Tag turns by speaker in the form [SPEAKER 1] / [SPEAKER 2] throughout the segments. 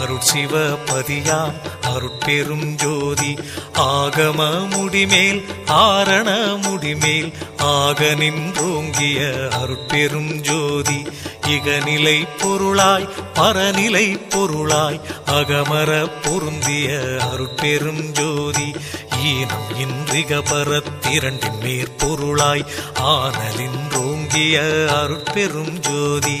[SPEAKER 1] அருட்சிவ பதியாம் அருட்பெரும் ஜோதி. ஆகம முடிமேல் ஆரண முடிமேல் ஆக நின்றோங்கிய அருட்பெரும் ஜோதி. இகநிலை பொருளாய் பரநிலை பொருளாய் அகமர பொருந்திய அருட்பெரும் ஜோதி. ஈனம் இன்றிக பரத்திரண்டின் மேற்பொருளாய் ஆனலின்றோங்கிய அருட்பெரும் ஜோதி.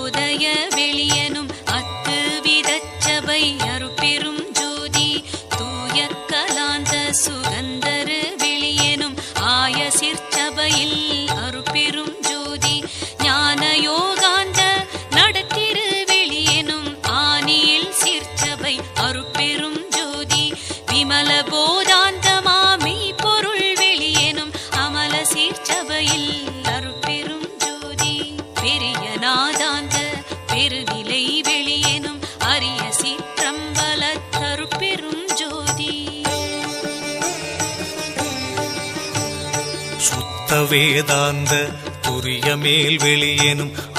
[SPEAKER 2] விமல போதாந்தமாமி பொருள் வெளியனும் அமல சீர்ச்சபையில் அருட்பெரும் ஜோதி. பெரிய நாதாந்த பெருநிலை வெளியெனும் அரிய சிற்றம்பல தருப்பெரும் ஜோதி.
[SPEAKER 1] சுத்த வேதாந்த துரிய மேல் வெளியேனும்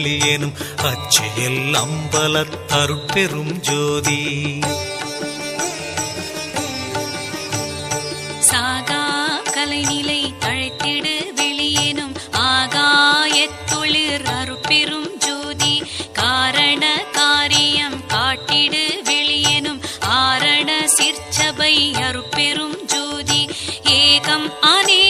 [SPEAKER 1] தனிப்பற வெளியெனும் அச்சியல் அம்பல தருப்பெரும் ஜோதி.
[SPEAKER 2] சாகா கலைநிலை தழைத்திடு வெளியேனும் ஆகாயத்தொழிற் அருட்பெரும் ஜோதி. காரண காரியம் காட்டிடு வெளியேனும் ஆரண சிற்சபை அருட்பெரும் ஜோதி. ஏகம் அனே